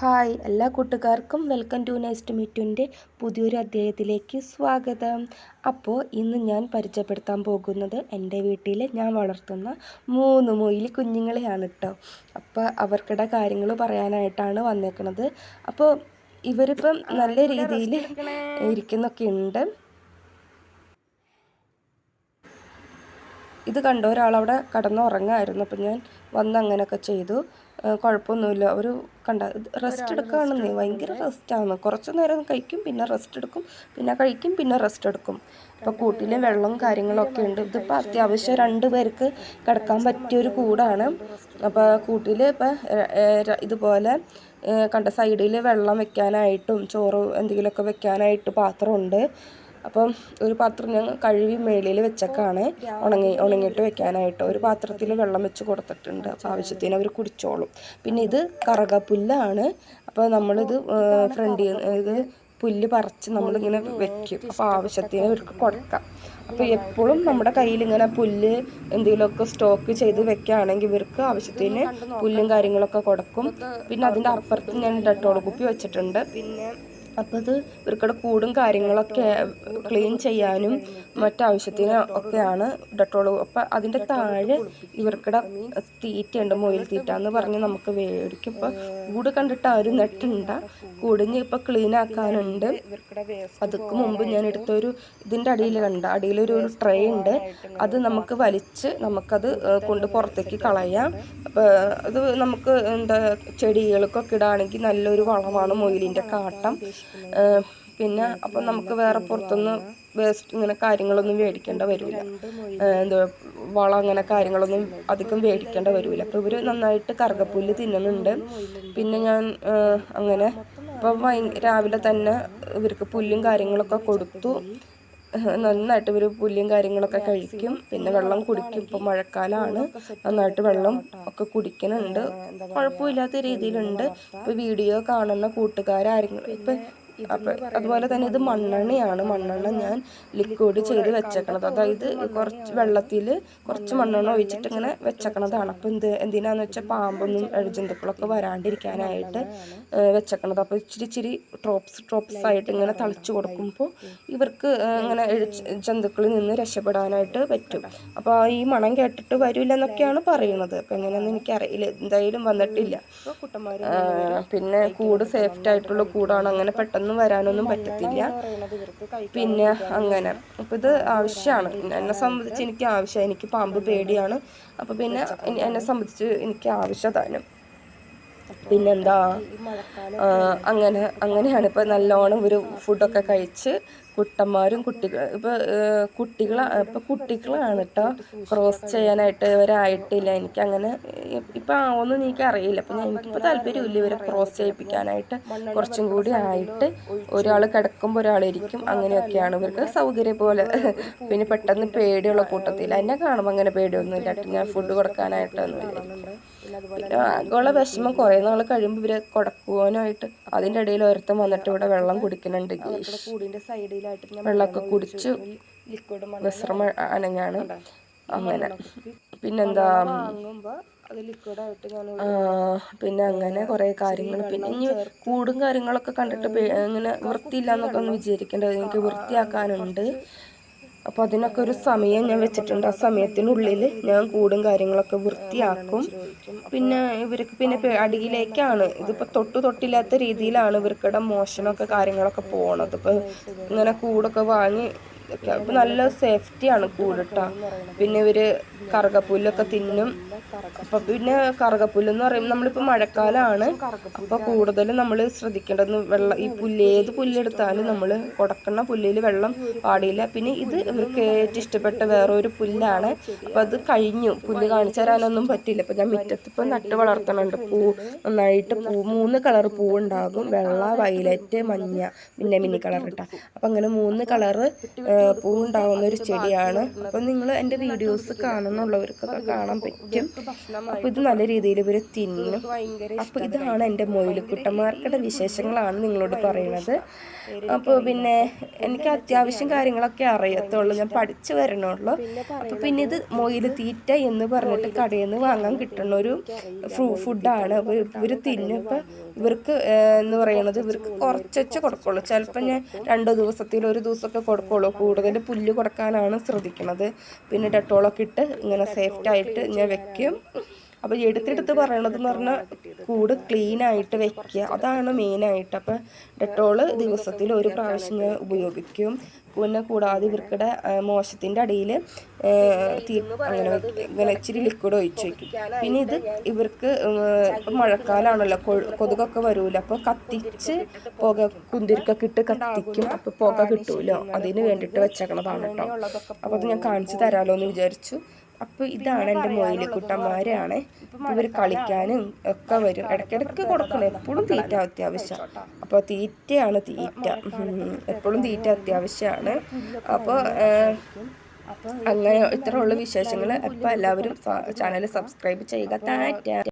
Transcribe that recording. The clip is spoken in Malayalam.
ഹായ് എല്ലാ കൂട്ടുകാർക്കും വെൽക്കം ടു നെക്സ്റ്റ് മീറ്റുന്റെ പുതിയൊരു അധ്യായത്തിലേക്ക് സ്വാഗതം. അപ്പോൾ ഇന്ന് ഞാൻ പരിചയപ്പെടുത്താൻ പോകുന്നത് എന്റെ വീട്ടിൽ ഞാൻ വളർത്തുന്ന മൂന്ന് മൊയിലി കുഞ്ഞുങ്ങളെയാണ് കേട്ടോ അപ്പോൾ അവർക്കിടെ കാര്യങ്ങൾ പറയാനായിട്ടാണ് വന്നേക്കുന്നത് അപ്പോൾ ഇവരിപ്പം നല്ല രീതിയിൽ ഇരിക്കുന്നൊക്കെ ഉണ്ട്. ഇത് കണ്ട ഒരാളവിടെ കടന്നുറങ്ങായിരുന്നു അപ്പം ഞാൻ വന്ന് അങ്ങനെയൊക്കെ ചെയ്തു. കുഴപ്പമൊന്നുമില്ല. ഒരു കണ്ട റെസ്റ്റ് എടുക്കുകയാണെന്നേ ഭയങ്കര റെസ്റ്റാണ് കുറച്ച് നേരം കഴിക്കും പിന്നെ റെസ്റ്റ് എടുക്കും പിന്നെ കഴിക്കും പിന്നെ റെസ്റ്റ് എടുക്കും. അപ്പോൾ കൂട്ടിൽ വെള്ളം കാര്യങ്ങളൊക്കെ ഉണ്ട്. ഇതിപ്പോൾ അത്യാവശ്യം രണ്ട് പേർക്ക് കിടക്കാൻ പറ്റിയൊരു കൂടാണ്. അപ്പോൾ കൂട്ടിൽ ഇപ്പം ഇതുപോലെ കണ്ട സൈഡിൽ വെള്ളം വെക്കാനായിട്ടും ചോറ് എന്തെങ്കിലുമൊക്കെ വെക്കാനായിട്ട് പാത്രമുണ്ട്. അപ്പം ഒരു പാത്രം ഞാൻ കഴുകി മേളിൽ വെച്ചേക്കാണ് ഉണങ്ങി ഉണങ്ങിയിട്ട് വെക്കാനായിട്ട്. ഒരു പാത്രത്തിൽ വെള്ളം വെച്ച് കൊടുത്തിട്ടുണ്ട്. അപ്പോൾ ആവശ്യത്തിന് അവർ കുടിച്ചോളും. പിന്നെ ഇത് കറകപ്പുല്ലാണ്. അപ്പോൾ നമ്മളിത് ഫ്രണ്ടിൽ ഇത് പുല്ല് പറിച്ച് നമ്മളിങ്ങനെ വെക്കും. അപ്പോൾ ആവശ്യത്തിന് ഇവർക്ക് കൊടുക്കാം. അപ്പോൾ എപ്പോഴും നമ്മുടെ കയ്യിൽ ഇങ്ങനെ പുല്ല് എന്തെങ്കിലുമൊക്കെ സ്റ്റോക്ക് ചെയ്ത് വെക്കുകയാണെങ്കിൽ ഇവർക്ക് ആവശ്യത്തിന് പുല്ലും കാര്യങ്ങളൊക്കെ കൊടുക്കും. പിന്നെ അതിന്റെ അപ്പുറത്ത് ഞാൻ ഡെറ്റോൾ കുപ്പി വെച്ചിട്ടുണ്ട്. പിന്നെ അപ്പോൾ അത് ഇവർക്കുടെ കൂടും കാര്യങ്ങളൊക്കെ ക്ലീൻ ചെയ്യാനും മറ്റാവശ്യത്തിന് ഒക്കെയാണ് ഡെറ്റോൾ അപ്പം അതിന്റെ താഴെ ഇവർക്കുടെ തീറ്റയുണ്ട് മൊയിൽ തീറ്റ എന്ന് പറഞ്ഞ് നമുക്ക് മേടിക്കും ഇപ്പം കൂട് കണ്ടിട്ട് ആരും നെട്ടുണ്ട. കൂടിഞ്ഞ് ഇപ്പം ക്ലീൻ ആക്കാനുണ്ട് അതൊക്കെ മുമ്പ് ഞാൻ എടുത്തൊരു ഇതിന്റെ അടിയിൽ കണ്ട അടിയിലൊരു ട്രേ ഉണ്ട്. അത് നമുക്ക് വലിച്ച് നമുക്കത് കൊണ്ട് പുറത്തേക്ക് കളയാം. അത് നമുക്ക് എന്താ ചെടികൾക്കൊക്കെ ഇടാണെങ്കിൽ നല്ലൊരു വളമാണ് മൊയിലിന്റെ കാട്ടം. പിന്നെ അപ്പം നമുക്ക് വേറെ പുറത്തുനിന്ന് വേസ്റ്റ് ഇങ്ങനെ കാര്യങ്ങളൊന്നും മേടിക്കേണ്ട വരില്ല എന്താ വളം അങ്ങനെ കാര്യങ്ങളൊന്നും അധികം മേടിക്കേണ്ട വരില്ല അപ്പോൾ ഇവർ നന്നായിട്ട് കറുകപ്പുല്ല് തിന്നുന്നുണ്ട്. പിന്നെ ഞാൻ അങ്ങനെ ഇപ്പം രാവിലെ തന്നെ ഇവർക്ക് പുല്ലും കാര്യങ്ങളൊക്കെ കൊടുത്തു. നന്നായിട്ട് ഇവർ പുല്ലും കാര്യങ്ങളൊക്കെ കഴിക്കും. പിന്നെ വെള്ളം കുടിക്കും. ഇപ്പം മഴക്കാലമാണ് നന്നായിട്ട് വെള്ളം ഒക്കെ കുടിക്കുന്നുണ്ട് കുഴപ്പമില്ലാത്ത രീതിയിലുണ്ട്. ഇപ്പൊ വീഡിയോ കാണുന്ന കൂട്ടുകാരാരെങ്കിലും ഇപ്പം അപ്പം അതുപോലെ തന്നെ ഇത് മണ്ണെണ്ണയാണ്. മണ്ണെണ്ണ ഞാൻ ലിക്വിഡ് ചെയ്ത് വെച്ചേക്കണത്. അതായത് കുറച്ച് വെള്ളത്തിൽ കുറച്ച് മണ്ണെണ്ണ ഒഴിച്ചിട്ട് ഇങ്ങനെ വെച്ചേക്കണതാണ്. അപ്പോൾ എന്ത് എന്തിനാന്ന് വെച്ചാൽ പാമ്പൊന്നും ജന്തുക്കളൊക്കെ വരാണ്ടിരിക്കാനായിട്ട് വെച്ചേക്കണത്. അപ്പോൾ ഇച്ചിരി ഇച്ചിരി ഡ്രോപ്സ് ഡ്രോപ്സ് ആയിട്ട് ഇങ്ങനെ തളിച്ചു കൊടുക്കുമ്പോൾ ഇവർക്ക് ഇങ്ങനെ ജന്തുക്കളിൽ നിന്ന് രക്ഷപ്പെടാനായിട്ട് പറ്റും. അപ്പോൾ ഈ മണം കേട്ടിട്ട് വരില്ല എന്നൊക്കെയാണ് പറയുന്നത് അപ്പം എനിക്ക് അറിയില്ല എന്തായാലും വന്നിട്ടില്ല. പിന്നെ കൂട് സേഫ്റ്റ് ആയിട്ടുള്ള കൂടാണ്. അങ്ങനെ പെട്ടെന്ന് ഒന്നും വരാനൊന്നും പറ്റത്തില്ല. പിന്നെ അങ്ങനെ. അപ്പോൾ ഇത് ആവശ്യമാണ്. എന്നെ സംബന്ധിച്ച് എനിക്ക് ആവശ്യമാണ് എനിക്ക് പാമ്പ് പേടിയാണ്. അപ്പോൾ പിന്നെ എന്നെ സംബന്ധിച്ച് എനിക്ക് ആവശ്യതാണ് പിന്നെന്താ? അങ്ങനെ അങ്ങനെയാണ് ഇപ്പം നല്ലോണം ഒരു ഫുഡൊക്കെ കഴിച്ച് കുട്ടന്മാരും കുട്ടികൾ ഇപ്പൊ കുട്ടികൾ ഇപ്പൊ കുട്ടികളാണ് കേട്ടോ ക്രോസ് ചെയ്യാനായിട്ട് ഇവരായിട്ടില്ല. എനിക്ക് അങ്ങനെ ഇപ്പൊ ആവുമെന്ന് എനിക്ക് അറിയില്ല. അപ്പൊ എനിക്കിപ്പോ താല്പര്യമില്ല ഇവരെ ക്രോസ് ചെയ്യിപ്പിക്കാനായിട്ട്. കുറച്ചും കൂടി ആയിട്ട് ഒരാൾ കിടക്കുമ്പോൾ ഒരാളിരിക്കും അങ്ങനെയൊക്കെയാണ് ഇവർക്ക് സൗകര്യം പോലെ. പിന്നെ പെട്ടെന്ന് പേടിയുള്ള കൂട്ടത്തിൽ എന്നെ കാണുമ്പോൾ അങ്ങനെ പേടിയൊന്നും ഇല്ല ഞാൻ ഫുഡ് കൊടുക്കാനായിട്ടൊന്നും പിന്നെ ആകെയുള്ള വിഷമം കുറേ നാൾ കഴിയുമ്പോൾ ഇവരെ കൊടുക്കുവാനായിട്ട് അതിന്റെ ഇടയിൽ ഒരുത്തം വന്നിട്ട് ഇവിടെ വെള്ളം കുടിക്കുന്നുണ്ട് സൈഡിലായിട്ട് വെള്ളമൊക്കെ കുടിച്ച് വിശ്രമ അനങ്ങാണ്. അങ്ങനെ. പിന്നെന്താ? പിന്നെ അങ്ങനെ കുറേ കാര്യങ്ങൾ പിന്നെ ഇനി കൂടും കാര്യങ്ങളൊക്കെ കണ്ടിട്ട് ഇങ്ങനെ വൃത്തിയില്ല എന്നൊക്കെ ഒന്ന് വിചാരിക്കേണ്ടത്. എനിക്ക് വൃത്തിയാക്കാനുണ്ട്. അപ്പോൾ അതിനൊക്കെ ഒരു സമയം ഞാൻ വെച്ചിട്ടുണ്ട്. ആ സമയത്തിനുള്ളിൽ ഞാൻ കൂടും കാര്യങ്ങളൊക്കെ വൃത്തിയാക്കും. പിന്നെ ഇവർക്ക് പിന്നെ അടിയിലേക്കാണ്. ഇതിപ്പോൾ തൊട്ട് തൊട്ടില്ലാത്ത രീതിയിലാണ് ഇവർക്കിടെ മോഷണമൊക്കെ കാര്യങ്ങളൊക്കെ പോണത്. ഇപ്പോൾ ഇങ്ങനെ കൂടൊക്കെ വാങ്ങി അപ്പം നല്ല സേഫ്റ്റിയാണ് കൂടിട്ട. പിന്നെ ഇവർ കറുകപ്പുല്ലൊക്കെ തിന്നും. അപ്പം പിന്നെ കറുകപ്പുല്ല് എന്ന് പറയുമ്പോൾ നമ്മളിപ്പോൾ മഴക്കാലമാണ് അപ്പോൾ കൂടുതലും നമ്മൾ ശ്രദ്ധിക്കേണ്ടത് വെള്ളം ഈ പുല്ല് ഏത് പുല്ലെടുത്താലും നമ്മൾ കൊടക്കുന്ന പുല്ലിൽ വെള്ളം പാടില്ല. പിന്നെ ഇത് ഇവർക്ക് ഏറ്റവും ഇഷ്ടപ്പെട്ട വേറൊരു പുല്ലാണ്. അപ്പോൾ അത് കഴിഞ്ഞു. പുല്ല് കാണിച്ചു തരാനൊന്നും പറ്റില്ല. അപ്പോൾ ഞാൻ മുറ്റത്ത് ഇപ്പൊ നട്ട് വളർത്തണുണ്ട്. പൂ നന്നായിട്ട് പൂ മൂന്ന് കളർ പൂ ഉണ്ടാകും. വെള്ള വയലറ്റ് മഞ്ഞ പിന്നെ മിനി കളർ ഇട്ട അപ്പം അങ്ങനെ മൂന്ന് കളറ് പൂവുണ്ടാവുന്ന ഒരു ചെടിയാണ്. അപ്പം നിങ്ങൾ എന്റെ വീഡിയോസ് കാണുന്നുള്ളവർക്കൊക്കെ കാണാൻ പറ്റും. അപ്പോൾ ഇത് നല്ല രീതിയിൽ ഇവർ തിന്നും. അപ്പോൾ ഇതാണ് എന്റെ മൊയിലുക്കുട്ടന്മാർക്കുടെ വിശേഷങ്ങളാണ് നിങ്ങളോട് പറയുന്നത് അപ്പോൾ പിന്നെ എനിക്ക് അത്യാവശ്യം കാര്യങ്ങളൊക്കെ അറിയത്തുള്ളൂ. ഞാൻ പഠിച്ചു വരണുള്ളൂ. അപ്പോൾ പിന്നെ ഇത് മൊയിൽ തീറ്റ എന്ന് പറഞ്ഞിട്ട് കടയിൽ നിന്ന് വാങ്ങാൻ കിട്ടുന്ന ഒരു ഫ്രൂ ഫുഡാണ്. ഇവർ തിന്നിപ്പോൾ ഇവർക്ക് എന്ന് പറയുന്നത് ഇവർക്ക് കുറച്ചൊക്കെ കൊടുക്കുള്ളൂ. ചിലപ്പോൾ ഞാൻ രണ്ട് ദിവസത്തിൽ ഒരു ദിവസമൊക്കെ കൊടുക്കുള്ളൂ. കൂടുതൽ പുല്ല് കൊടുക്കാനാണ് ശ്രദ്ധിക്കുന്നത് പിന്നെ ഡെറ്റോളൊക്കെ ഇട്ട് ഇങ്ങനെ സേഫ്റ്റായിട്ട് ഞാൻ വെക്കും. അപ്പോൾ എടുത്തെടുത്ത് പറയണതെന്ന് പറഞ്ഞാൽ കൂട് ക്ലീൻ ആയിട്ട് വെക്കുക. അതാണ് മെയിനായിട്ട് അപ്പോൾ ഡെറ്റോൾ ദിവസത്തിൽ ഒരു പ്രാവശ്യം ഉപയോഗിക്കും. പിന്നെ കൂടാതെ ഇവർക്കിടെ മോശത്തിന്റെ അടിയിൽ അങ്ങനെ. ഇങ്ങനെ ഇച്ചിരി ലിക്വിഡ് ഒഴിച്ച് വയ്ക്കും പിന്നെ ഇത് ഇവർക്ക് മഴക്കാലമാണല്ലോ കൊതുകൊക്കെ വരൂല. അപ്പോൾ കത്തിച്ച് പുക കുന്തിരിക്കൊക്കെ ഇട്ട് കത്തിക്കും. അപ്പോൾ പുക കിട്ടൂലോ. അതിന് വേണ്ടിയിട്ട് വെച്ചേക്കണതാണ് കേട്ടോ അപ്പോൾ അത് ഞാൻ കാണിച്ചു തരാമല്ലോ എന്ന് വിചാരിച്ചു. അപ്പോൾ ഇതാണ് എന്റെ മൊയിലിക്കുട്ടന്മാരാണ് ഇവർ കളിക്കാനും ഒക്കെ വരും. ഇടക്കിടക്ക് കൊടുക്കണം. എപ്പോഴും തീറ്റ അത്യാവശ്യം. അപ്പോൾ തീറ്റയാണ് തീറ്റ. എപ്പോഴും തീറ്റ അത്യാവശ്യമാണ്. അപ്പോൾ അങ്ങനെ ഉള്ള വിശേഷങ്ങൾ അപ്പോൾ എല്ലാവരും ചാനൽ സബ്സ്ക്രൈബ് ചെയ്യുക. താറ്റ